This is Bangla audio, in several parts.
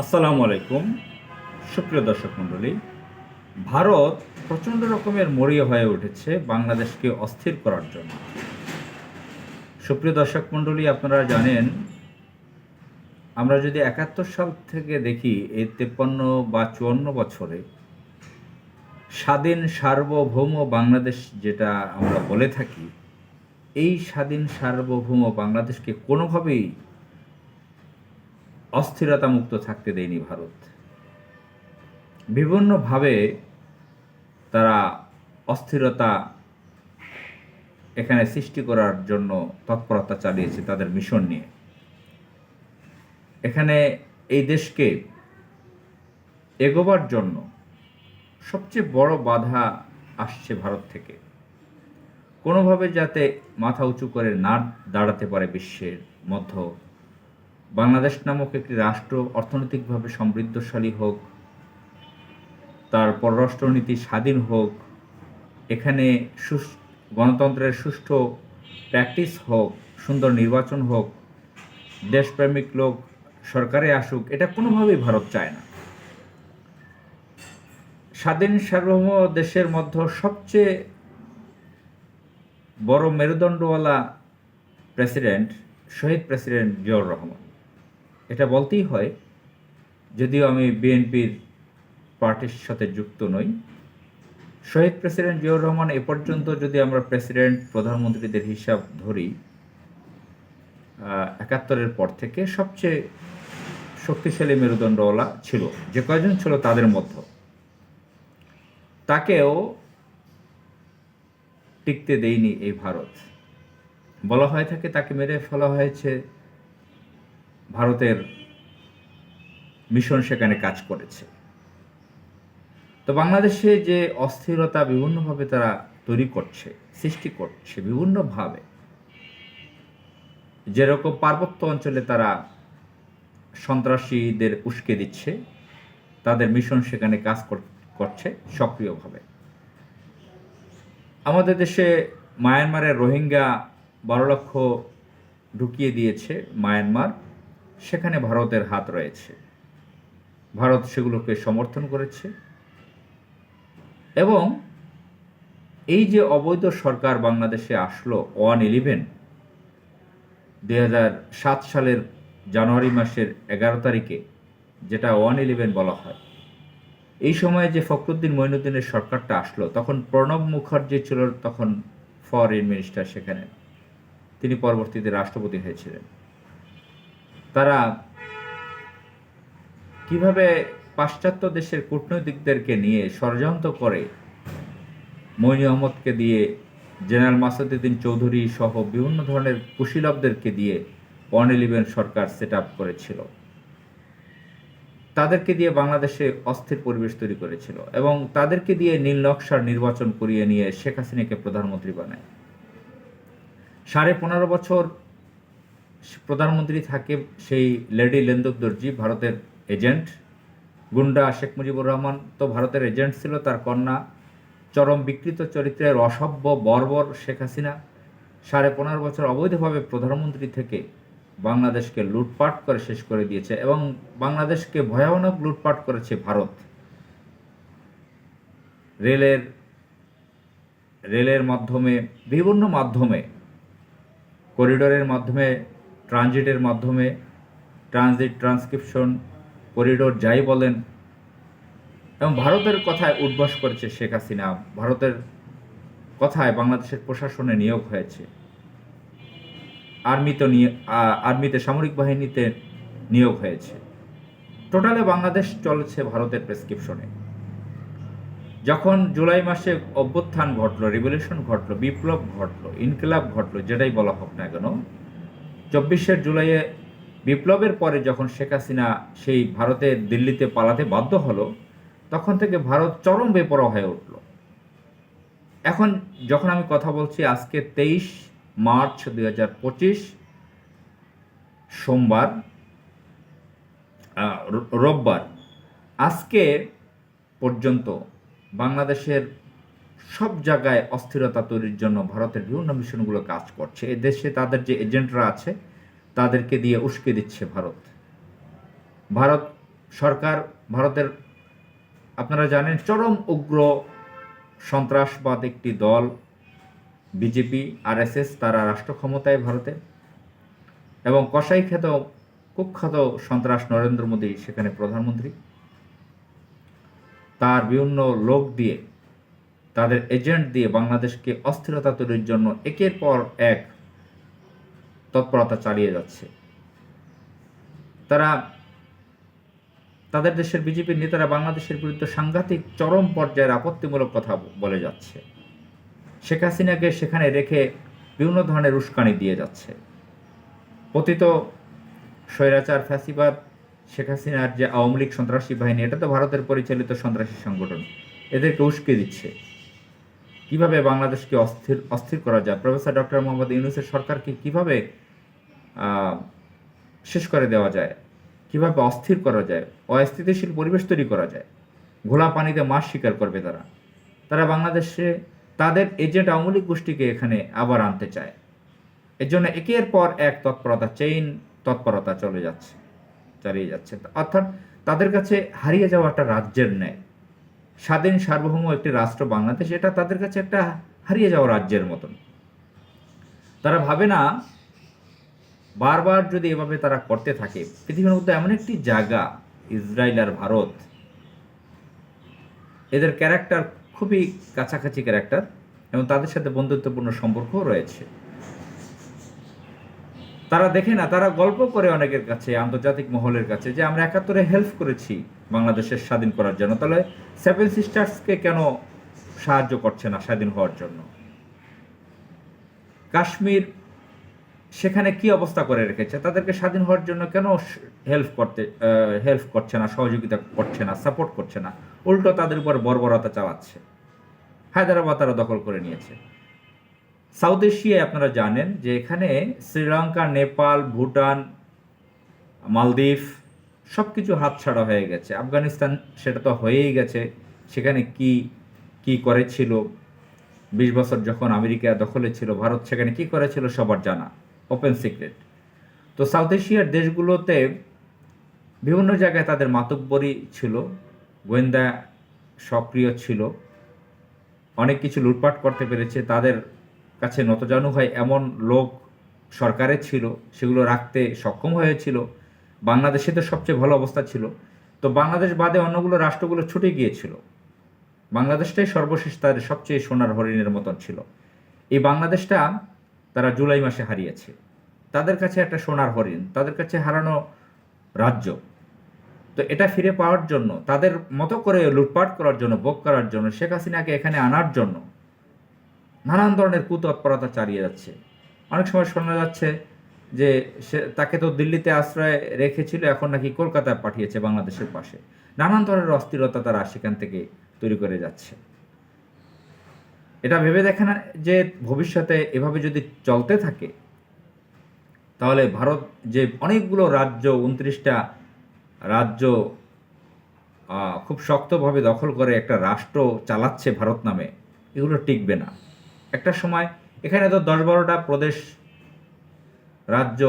আসসালামু আলাইকুম। সুপ্রিয় দর্শক মণ্ডলী, ভারত প্রচণ্ড রকমের মরিয়া হয়ে উঠেছে বাংলাদেশকে অস্থির করার জন্য। সুপ্রিয় দর্শক মণ্ডলী, আপনারা জানেন, আমরা যদি একাত্তর সাল থেকে দেখি, এই তেপ্পান্ন বা চুয়ান্ন বছরে স্বাধীন সার্বভৌম বাংলাদেশ যেটা আমরা বলে থাকি, এই স্বাধীন সার্বভৌম বাংলাদেশকে কোনোভাবেই অস্থিরতা মুক্ত থাকতে দেয়নি ভারত। বিভিন্নভাবে তারা অস্থিরতা এখানে সৃষ্টি করার জন্য তৎপরতা চালিয়েছে তাদের মিশন নিয়ে। এখানে এই দেশকে এগোবার জন্য সবচেয়ে বড় বাধা আসছে ভারত থেকে। কোনোভাবে যাতে মাথা উঁচু করে না দাঁড়াতে পারে বিশ্বের মধ্য বাংলাদেশ নামক একটি রাষ্ট্র অর্থনৈতিকভাবে সমৃদ্ধশালী হোক, তার পররাষ্ট্রনীতি স্বাধীন হোক, এখানে সুস- গণতন্ত্রের সুষ্ঠু প্র্যাকটিস হোক, সুন্দর নির্বাচন হোক, দেশপ্রেমিক লোক সরকারে আসুক, এটা কোনোভাবেই ভারত চায় না। স্বাধীন সার্বভৌম দেশের মধ্যে সবচেয়ে বড় মেরুদণ্ডওয়ালা প্রেসিডেন্ট, শহীদ প্রেসিডেন্ট জিয়াউর রহমান। এটা বলতেই হয়, যদিও আমি বিএনপির পার্টির সাথে যুক্ত নই। শহীদ প্রেসিডেন্ট জিয়াউর রহমান এ পর্যন্ত যদি আমরা প্রেসিডেন্ট, প্রধানমন্ত্রীদের হিসাব ধরি একাত্তরের পর থেকে সবচেয়ে শক্তিশালী মেরুদণ্ডওয়ালা ছিল। যে কয়জন ছিল তাদের মধ্যে। তাকেও টিকতে দেয়নি এই ভারত। বলা হয়ে থাকে তাকে মেরে ফেলা হয়েছে ভারতের মিশন সেখানে কাজ করেছে। তো বাংলাদেশে যে অস্থিরতা বিভিন্নভাবে তারা তৈরি করছে, সৃষ্টি করছে বিভিন্নভাবে, যেরকম পার্বত্য অঞ্চলে তারা সন্ত্রাসীদের উস্কে দিচ্ছে, তাদের মিশন সেখানে কাজ কর- করছে সক্রিয়ভাবে। আমাদের দেশে মায়ানমারের রোহিঙ্গা বারো লক্ষ ঢুকিয়ে দিয়েছে মায়ানমার। সেখানে ভারতের হাত রয়েছে। ভারত সেগুলোকে সমর্থন করেছে। এবং এই যে অবৈধ সরকার বাংলাদেশে আসলো ওয়ান ইলেভেন, দুই সাত সালের জানুয়ারি মাসের এগারো তারিখে, যেটা ওয়ান ইলেভেন বলা হয়, এই সময়ে যে ফখরুদ্দিন মঈনুদ্দিনের সরকারটা আসলো, তখন প্রণব মুখার্জি ছিল তখন ফরেন মিনিস্টার সেখানে। তিনি পরবর্তীতে রাষ্ট্রপতি হয়েছিলেন। তারা কীভাবে পাশ্চাত্য দেশের কূটনৈতিকদেরকে নিয়ে ষড়যন্ত্র করে? মইনি আহমদকে দিয়ে, জেনারেল মাসাদুদ্দিন চৌধুরী সহ বিভিন্ন ধরনের কুশীলবদেরকে দিয়ে ওয়ান সরকার সেট আপ করেছিল। তাদেরকে দিয়ে বাংলাদেশে অস্থির পরিবেশ তৈরি করেছিল এবং তাদেরকে দিয়ে নীল নকশার নির্বাচন করিয়ে নিয়ে শেখ হাসিনাকে প্রধানমন্ত্রী বানায়। সাড়ে পনেরো বছর প্রধানমন্ত্রী থাকে সেই লেডি লেন্দুক দর্জি ভারতের এজেন্ট। গুন্ডা শেখ মুজিবুর রহমান তো ভারতের এজেন্ট ছিল, তার কন্যা। চরম বিকৃত চরিত্রের অসভ্য বর্বর শেখ হাসিনা। সাড়ে পনেরো বছর অবৈধভাবে প্রধানমন্ত্রী থেকে বাংলাদেশকে লুটপাট করে শেষ করে দিয়েছে এবং বাংলাদেশকে ভয়ানক লুটপাট করেছে ভারত। রেলের রেলের মাধ্যমে, বিভিন্ন মাধ্যমে, করিডোরের মাধ্যমে ট্রানজিটের মাধ্যমে ট্রানজিট, ট্রান্সক্রিপশন, করিডোর যাই বলেন, এবং ভারতের কথায় উদ্বাস করেছে শেখ হাসিনা। ভারতের কথায় বাংলাদেশের প্রশাসনে নিয়োগ হয়েছে। আর্মিতে নিয়ে আর্মিতে সামরিক বাহিনীতে নিয়োগ হয়েছে। টোটালে বাংলাদেশ চলেছে ভারতের প্রেসক্রিপশনে। যখন জুলাই মাসে অভ্যুত্থান ঘটলো, রিভলিউশন ঘটলো, বিপ্লব ঘটলো, ইনকিলাব ঘটলো, যেটাই বলা হোক না কেন চব্বিশের জুলাইয়ে বিপ্লবের পরে যখন শেখ হাসিনা সেই ভারতের দিল্লিতে পালাতে বাধ্য হলো, তখন থেকে ভারত চরম বেপরোয়া হয়ে উঠল। এখন যখন আমি কথা বলছি, আজকে তেইশ মার্চ দুই হাজার পঁচিশ সোমবার রোববার, আজকে পর্যন্ত বাংলাদেশের সব জায়গায় অস্থিরতা তৈরির জন্য ভারতের বিভিন্ন মিশনগুলো কাজ করছে। এ দেশে তাদের যে এজেন্টরা আছে, তাদেরকে দিয়ে উস্কে দিচ্ছে ভারত। ভারত সরকার, ভারতের, আপনারা জানেন, চরম উগ্র সন্ত্রাসবাদ একটি দল, বিজেপি, আরএসএস, তারা রাষ্ট্র ক্ষমতায় ভারতে। এবং কসাই খ্যাত কুখ্যাত সন্ত্রাস নরেন্দ্র মোদী, সেখানে প্রধানমন্ত্রী। তার বিভিন্ন লোক দিয়ে তাদের এজেন্ট দিয়ে বাংলাদেশকে অস্থিরতা তৈরির জন্য একের পর এক তৎপরতা চালিয়ে যাচ্ছে। তারা, তাদের দেশের বিজেপির নেতারা বাংলাদেশের বিরুদ্ধে সাংঘাতিক চরম পর্যায়ের আপত্তিমূলক কথা বলে যাচ্ছে। শেখ হাসিনাকে সেখানে রেখে বিভিন্ন ধরনের উস্কানি দিয়ে যাচ্ছে। পতিত স্বৈরাচার ফ্যাসিবাদ, শেখ হাসিনার যে আওয়ামী লীগ সন্ত্রাসী বাহিনী, এটা তো ভারতের পরিচালিত সন্ত্রাসী সংগঠন। এদেরকে উস্কে দিচ্ছে। কীভাবে বাংলাদেশকে অস্থির অস্থির করা যায়? প্রফেসর ডক্টর মোহাম্মদ ইউনুসের সরকারকে কীভাবে শেষ করে দেওয়া যায়? কীভাবে অস্থির করা যায়? অস্থিতিশীল পরিবেশ তৈরি করা যায়? ঘোলা পানিতে মাছ শিকার করবে তারা। তারা বাংলাদেশে তাদের এজেন্ট আওয়ামী লীগ গোষ্ঠীকে এখানে আবার আনতে চায়। এর জন্য একের পর এক তৎপরতা, চেইন তৎপরতা চলে যাচ্ছে, চালিয়ে যাচ্ছে। অর্থাৎ তাদের কাছে হারিয়ে যাওয়া একটা রাজ্যের ন্যায়। স্বাধীন সার্বভৌম একটি রাষ্ট্র বাংলাদেশ, এটা তাদের কাছে একটা হারিয়ে যাওয়া রাজ্যের মতন। তারা ভাবে না, বারবার যদি এভাবে তারা করতে থাকে, পৃথিবীর মধ্যে এমন একটি জায়গা, ইসরায়েল আর ভারত, এদের ক্যারেক্টার খুবই কাছাকাছি ক্যারেক্টার এবং তাদের সাথে বন্ধুত্বপূর্ণ সম্পর্কও রয়েছে। তারা দেখে না, তারা গল্প করে অনেকের কাছে, আন্তর্জাতিক মহলের কাছে, যে আমরা একাত্তরে হেল্প করেছি বাংলাদেশের স্বাধীন করার জন্য। তাহলে সেভেন সিস্টার্সকে কেন সাহায্য করছে না স্বাধীন হওয়ার জন্য? কাশ্মীর সেখানে কি অবস্থা করে রেখেছে? তাদেরকে স্বাধীন হওয়ার জন্য কেন হেল্প করতে হেল্প করছে না, সহযোগিতা করছে না সাপোর্ট করছে না? উল্টো তাদের উপর বর্বরতা চালাচ্ছে। হায়দ্রাবাদ তারা দখল করে নিয়েছে। সাউথ এশিয়ায় আপনারা জানেন যে এখানে শ্রীলঙ্কা, নেপাল, ভুটান, মালদ্বীপ সব কিছু হাতছাড়া হয়ে গেছে। আফগানিস্তান সেটা তো হয়েই গেছে। সেখানে কি কি করেছিল? বিশ বছর যখন আমেরিকা দখলে ছিল, ভারত সেখানে কি করেছিল সবার জানা। ওপেন সিক্রেট তো সাউথ এশিয়ার দেশগুলোতে বিভিন্ন জায়গায় তাদের মাতব্বরি ছিল, গোয়েন্দা সক্রিয় ছিল। অনেক কিছু লুটপাট করতে পেরেছে। তাদের কাছে নতজানু হয় এমন লোক সরকারের ছিল, সেগুলো রাখতে সক্ষম হয়েছিল। বাংলাদেশে তো সবচেয়ে ভালো অবস্থা ছিল। তো বাংলাদেশ বাদে অন্যগুলো রাষ্ট্রগুলো ছুটে গিয়েছিল। বাংলাদেশটাই সর্বশেষ তাদের সবচেয়ে সোনার হরিণের মতন ছিল। এই বাংলাদেশটা তারা জুলাই মাসে হারিয়েছে। তাদের কাছে একটা সোনার হরিণ, তাদের কাছে হারানো রাজ্য। তো এটা ফিরে পাওয়ার জন্য, তাদের মতো করে লুটপাট করার জন্য ভোগ করার জন্য, শেখ হাসিনাকে এখানে আনার জন্য নানান ধরনের কুতৎপরতা চালিয়ে যাচ্ছে। অনেক সময় শোনা যাচ্ছে যে সে, তাকে তো দিল্লিতে আশ্রয় রেখেছিল, এখন নাকি কলকাতায় পাঠিয়েছে বাংলাদেশের পাশে। নানান ধরনের অস্থিরতা তারা সেখান থেকে তৈরি করে যাচ্ছে। এটা ভেবে দেখে না যে ভবিষ্যতে এভাবে যদি চলতে থাকে, তাহলে ভারত যে অনেকগুলো রাজ্য, উনত্রিশটা রাজ্য খুব শক্তভাবে দখল করে একটা রাষ্ট্র চালাচ্ছে ভারত নামে, এগুলো টিকবে না। একটা সময় এখানে তো দশ বারোটা প্রদেশ রাজ্য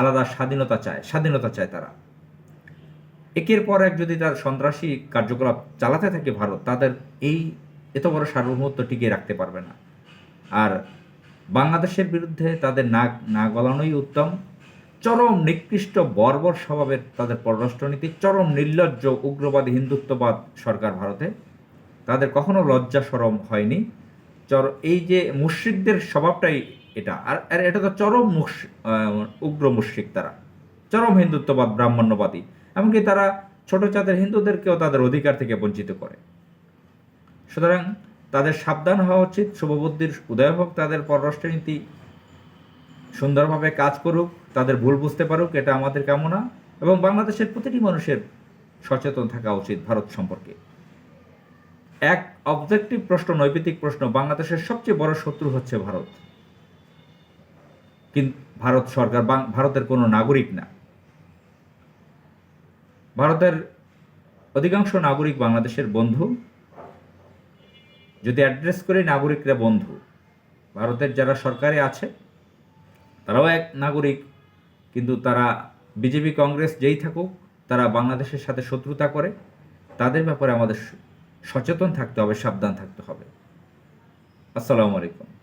আলাদা স্বাধীনতা চায় স্বাধীনতা চায় তারা। একের পর এক যদি তার সন্ত্রাসী কার্যকলাপ চালাতে থাকে ভারত, তাদের এই এত বড় সার্বভৌমত্ব টিকিয়ে রাখতে পারবে না। আর বাংলাদেশের বিরুদ্ধে তাদের নাক না গলানোই উত্তম। চরম নিকৃষ্ট বর্বর স্বভাবের তাদের পররাষ্ট্রনীতি, চরম নির্লজ্জ উগ্রবাদী হিন্দুত্ববাদ সরকার ভারতে। তাদের কখনো লজ্জা সরম হয়নি। চর, এই যে মুশ্রিকদের স্বভাবটাই এটা। আর আর এটা তো চরম উগ্র মুশ্রিক তারা। চরম হিন্দুত্ববাদ, ব্রাহ্মণ্যবাদী। এমনকি তারা ছোট চাঁদের হিন্দুদেরকেও তাদের অধিকার থেকে বঞ্চিত করে। সুতরাং তাদের সাবধান হওয়া উচিত, শুভবুদ্ধির উদয় হোক, তাদের পররাষ্ট্রনীতি সুন্দরভাবে কাজ করুক, তাদের ভুল বুঝতে পারুক, এটা আমাদের কামনা। এবং বাংলাদেশের প্রতিটি মানুষের সচেতন থাকা উচিত ভারত সম্পর্কে। এক অবজেক্টিভ প্রশ্ন নৈতিক প্রশ্ন, বাংলাদেশের সবচেয়ে বড় শত্রু হচ্ছে ভারত। কিন্তু ভারত সরকার ভারতের কোনো নাগরিক না। ভারতের অধিকাংশ নাগরিক বাংলাদেশের বন্ধু। যদি অ্যাড্রেস করে নাগরিকরা বন্ধু। ভারতের যারা সরকারে আছে, তারাও এক নাগরিক। কিন্তু তারা বিজেপি, কংগ্রেস যেই থাকুক, তারা বাংলাদেশের সাথে শত্রুতা করে। তাদের ব্যাপারে আমাদের সচেতন থাকতে হবে সাবধান থাকতে হবে। আসসালামু আলাইকুম।